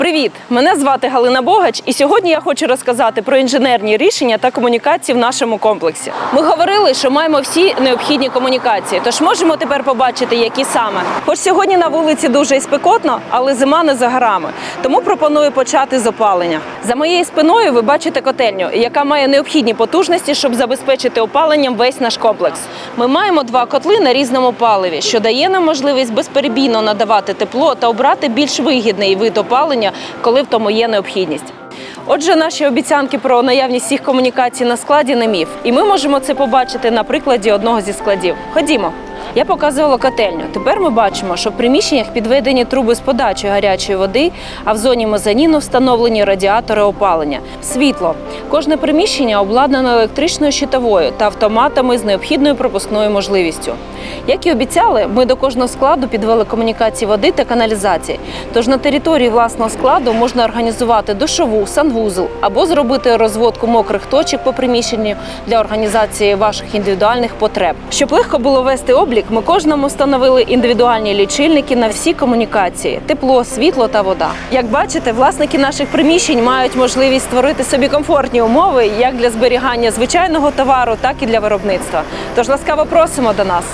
Привіт! Мене звати Галина Богач, і сьогодні я хочу розказати про інженерні рішення та комунікації в нашому комплексі. Ми говорили, що маємо всі необхідні комунікації, тож можемо тепер побачити, які саме. Хоч сьогодні на вулиці дуже і спекотно, але зима не за горами. Тому пропоную почати з опалення. За моєю спиною ви бачите котельню, яка має необхідні потужності, щоб забезпечити опаленням весь наш комплекс. Ми маємо два котли на різному паливі, що дає нам можливість безперебійно надавати тепло та обрати більш вигідний вид опалення, коли в тому є необхідність. Отже, наші обіцянки про наявність всіх комунікацій на складі не міф, і ми можемо це побачити на прикладі одного зі складів. Ходімо. Я показувала котельню. Тепер ми бачимо, що в приміщеннях підведені труби з подачі гарячої води, а в зоні мезоніну встановлені радіатори опалення. Світло. Кожне приміщення обладнано електричною щитовою та автоматами з необхідною пропускною можливістю. Як і обіцяли, ми до кожного складу підвели комунікації води та каналізації. Тож на території власного складу можна організувати душову, санвузол або зробити розводку мокрих точок по приміщенню для організації ваших індивідуальних потреб. Щоб легко було вести облік, ми кожному встановили індивідуальні лічильники на всі комунікації: тепло, світло та вода. Як бачите, власники наших приміщень мають можливість створити собі комфортні умови як для зберігання звичайного товару, так і для виробництва. Тож ласкаво просимо до нас.